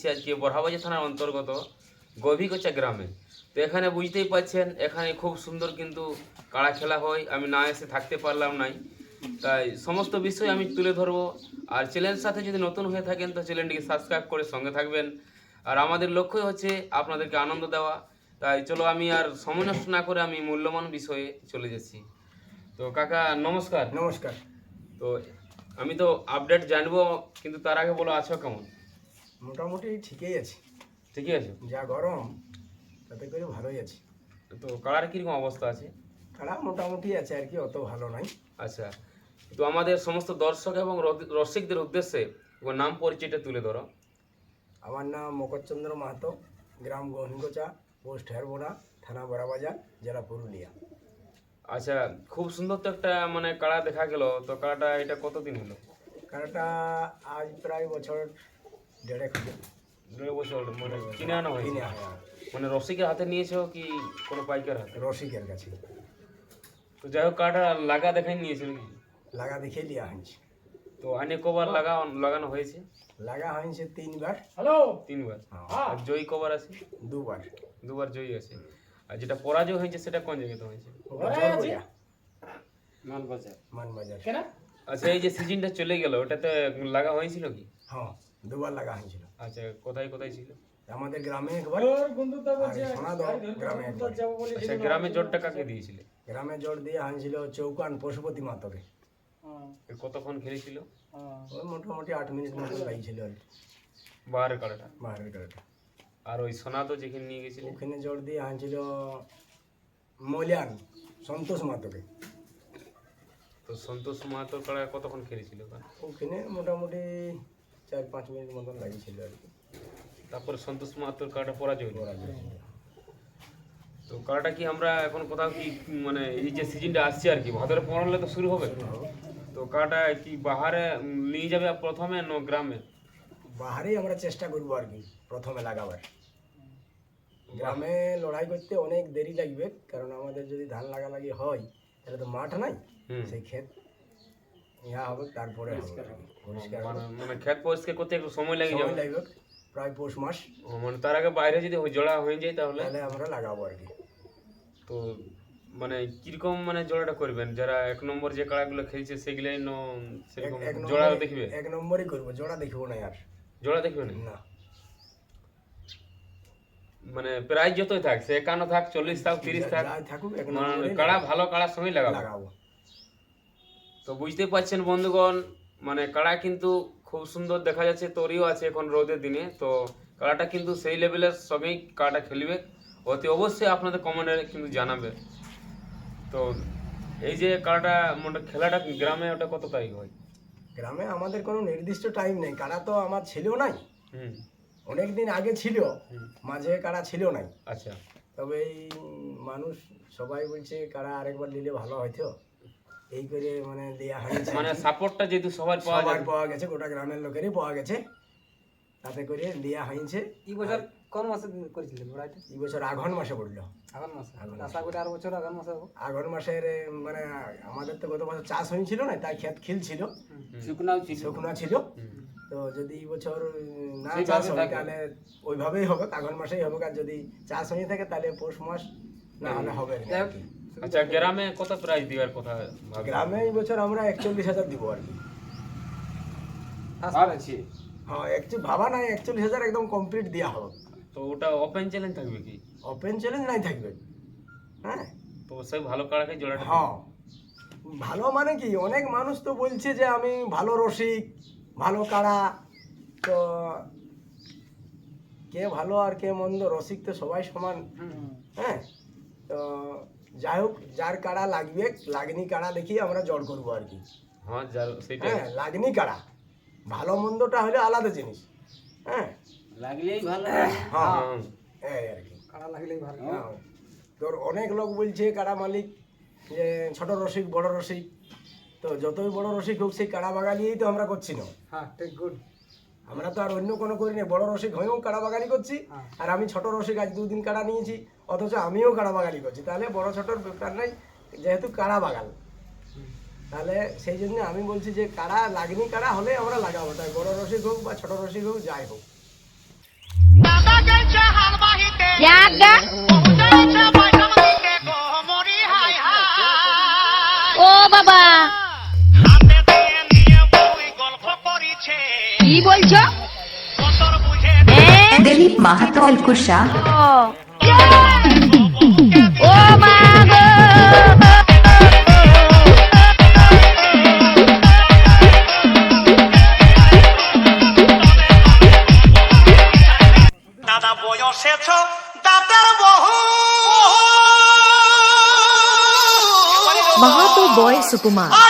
এসেছি আজকে বড়হাবাজার থানার অন্তর্গত গভীকচা গ্রামে। তো এখানে বুঝতেই পাচ্ছেন এখানে খুব সুন্দর কিন্তু কাড়া খেলা হয়। আমি না এসে থাকতে পারলাম নাই। তাই সমস্ত বিষয় আমি তুলে ধরবো। আর চ্যানেলের সাথে যদি নতুন হয়ে থাকেন তো চ্যানেলটিকে সাবস্ক্রাইব করে সঙ্গে থাকবেন। আর আমাদের লক্ষ্যই হচ্ছে আপনাদেরকে আনন্দ দেওয়া। তাই চলো আমি আর সময় নষ্ট না করে আমি মূল্যবান বিষয়ে চলে যাচ্ছি। তো কাকা নমস্কার। নমস্কার। তো আমি তো আপডেট জানব কিন্তু তার আগে বলো আছো কেমন? মোটামুটি ঠিকই আছে। ঠিকই আছে? যা গরম তাতে করে ভালোই আছে। তো কালার কীরকম অবস্থা আছে? কাড়া মোটামুটি আছে আর কি অত ভালো নাই। আচ্ছা তো আমাদের সমস্ত দর্শক এবং রসিকদের উদ্দেশ্যে নাম পরিচয়টা তুলে ধরো। আমার নাম মকরচন্দ্র মাহাতো গ্রাম গহিনগোচা পোস্ট হেরবোনা থানা বড়াবাজার জেলা পুরুলিয়া। আচ্ছা খুব সুন্দর তো একটা মানে কাড়া দেখা গেল তো কাড়াটা এটা কতদিন হলো? কাড়াটা আজ প্রায় বছর দেড়েক। দেড় বছর মানে কিনে আনা হয়েছে? কিনে আনা মানে রসিকের হাতে নিয়েছো কি কোনো পাইকার হাতে? রসিকের কাছে। তো যাই হোক কাড়াটা লাগা দেখাই নিয়েছে নাকি লাগা দেখে লিয়া হয়েছে। তো অনেক কবার লাগা লাগানো হয়েছে? লাগা হয়েছে তিনবার। তিনবার? হ্যাঁ, আর জয়ী কবার আছে? দুবার। দুবার জয়ী আছে। আর যেটা পরাজয় হয়েছে সেটা কোন জায়গাতে হয়েছে? জলগড়িয়া মানবাজার। আচ্ছা এই যে সিজনটা চলে গেল ওটাতে লাগা হয়েছিল কি? হ্যাঁ। দুবার লাগা হয়েছিল। আচ্ছা কোথায় কোথায় ছিল? আমাদের গ্রামে একবার। সোনাদহ গ্রামে আচ্ছা গ্রামে জোরটা কাকে দিয়েছিলে? গ্রামে জোর দিয়ে হয়েছিল চৌকান পশুপতি মাতকে। এ কতক্ষণ খেলেছিল? ওই মোটামুটি আট মিনিট মতো লাগছিল আর কি। বাহারের কাড়াটা বাহারের কাড়াটা আর ওই সোনা তো যেখানে নিয়ে গেছিলে? ওখানে জোর দিয়ে হয়েছিল মলিয়ান সন্তোষ মাতকে। তো সন্তোষ মাহাতোর কাড়া কতক্ষণ খেলেছিল? ওখানে মোটামুটি চার পাঁচ মিনিট মতন লাগিয়েছিল আর কি। তারপরে সন্তোষ মাহাতোর কাটা পরাজয় হলো। তো কাটা কি আমরা এখন কোথাও কি মানে এই যে সিজনটা আসছে আর কি ভাদরে পড়লে তো শুরু হবে? তো কাটা কি বাহারে নিয়ে যাবে প্রথমে ন গ্রামে? বাহারেই আমরা চেষ্টা করব আর কি প্রথমে লাগাবার। গ্রামে লড়াই করতে অনেক দেরি লাগবে কারণ আমাদের যদি ধান লাগালাগি হয় তাহলে তো মাঠ নাই। সেই ক্ষেত ইয়া হবে তারপরে। পরিষ্কার মানে পরিষ্কার করতে একটু সময় লেগে যাবে লাগবে প্রায় পৌষ মাস। মানে তার আগে বাইরে যদি ওই জোড়া হয়ে যায় তাহলে? তাহলে আমরা লাগাবো আর কি। তো মানে কীরকম মানে জোড়াটা করবেন? যারা এক নম্বর যে কাড়াগুলো খেলছে সেগুলাই সেরকম এক- এক জোড়া দেখবে? এক নম্বরই করব জোড়া দেখব না আর। জোড়া দেখবে না? না। মানে প্রাইস যতই থাক সে একান্ন থাক চল্লিশ থাক তিরিশ থাক কাড়া ভালো কাড়ার সঙ্গে লাগাবো। লাগাবো। তো বুঝতে পারছেন বন্ধুগণ মানে কাড়া কিন্তু খুব সুন্দর দেখা যাচ্ছে তরিও আছে এখন রোদের দিনে। তো কাড়াটা কিন্তু সেই লেভেলের সবই কাড়াটা খেলবে। অতি অবশ্যই আপনাদের কমেন্টে কিন্তু জানাবে। তো এই যে কাড়াটা মানে খেলাটা গ্রামে ওটা কত তারিখ হয়? গ্রামে আমাদের কোনো নির্দিষ্ট টাইম নেই। কারা তো আমার ছিল নাই। হুম। অনেক দিন আগে ছিল। মাঝে কারা ছিল নাই। আচ্ছা। তবে এই মানুষ সবাই বলছে কারা আরেকবার নিলে ভালো হয়তো এই করে মানে দেয়া হয়েছে মানে সাপোর্টটা যেহেতু সবার পাওয়া সবার পাওয়া গেছে গোটা গ্রামের লোকেরই পাওয়া গেছে। তাতে করে দেয়া হয়েছে। এই বছর কোন মাসে করেছিলেন লড়াইটা এই বছর আঘন মাসে পড়ল আগাম মাসে। আশা করি আর বছর আগাম মাসে হবে। আঘন মাসের মানে আমাদের তো গত বছর চাষ হয়েছিল না তাই ক্ষেত খিল ছিল। শুকনাও ছিল। শুকনা ছিল। তো যদি এই বছর না চাষ হয় তাহলে ওইভাবেই হবে আঘন মাসেই হবে। আর যদি চাষ হয়ে থাকে তাহলে পৌষ মাস না হলে হবে। আচ্ছা গ্রামে কত প্রাইস দিবার কথা গ্রামে এই বছর আমরা একচল্লিশ হাজার দিব আর কি। আশা হ্যাঁ একচুয়ালি ভাবা নাই একচল্লিশ হাজার একদম কমপ্লিট দেওয়া হবে। তো ওটা ওপেন চ্যালেঞ্জ থাকবে কি? ওপেন চ্যালেঞ্জ নাই থাকবে। হ্যাঁ? তো সেই ভালো কাড়াকে জোড়াটা হ্যাঁ। ভালো মানে কি অনেক মানুষ তো বলছে যে আমি ভালো রসিক ভালো কাড়া তো কে ভালো আর কে মন্দ রসিক তো সবাই সমান। হ্যাঁ? তো যাই হোক যার কাড়া লাগবে লাগনি কাড়া দেখি আমরা জড় করব আর কি। হ্যাঁ হ্যাঁ লাগনি কাড়া। ভালো মন্দটা হলে আলাদা জিনিস। হ্যাঁ? লাগলেই ভালো। হ্যাঁ। হ্যাঁ। এই আর কি। কাড়া লাগলেই ভালো। হ্যাঁ। তোর অনেক লোক বলছে কাড়া মালিক যে ছোট রসিক বড় রসিক। তো যতই বড় রসিক হোক সেই কাড়া বাগানিয়েই তো আমরা করছি না। হ্যাঁ ঠিক গুড। আমরা তো আর অন্য কোনো করি না বড় রসিক হয়েও কাড়া বাগানি করছি হ্যাঁ। আর আমি ছোট রসিক আজ দুদিন কাড়া নিয়েছি অথচ আমিও কাড়া বাগানি করছি। তাহলে বড় ছোটর ব্যাপার নাই যেহেতু কাড়া বাগান তাহলে সেই জন্য আমি বলছি যে কাড়া লাগনি কাড়া হলে আমরা লাগাবো তাই বড় রসিক হোক বা ছোট রসিক হোক যাই হোক। কি বলছো? হ্যাঁ? দিলীপ মাহাতো আলকুশা। ও ও মা দাদা বয়সেছ দাদার বহু। মাহাতো বয় সুকুমার। আর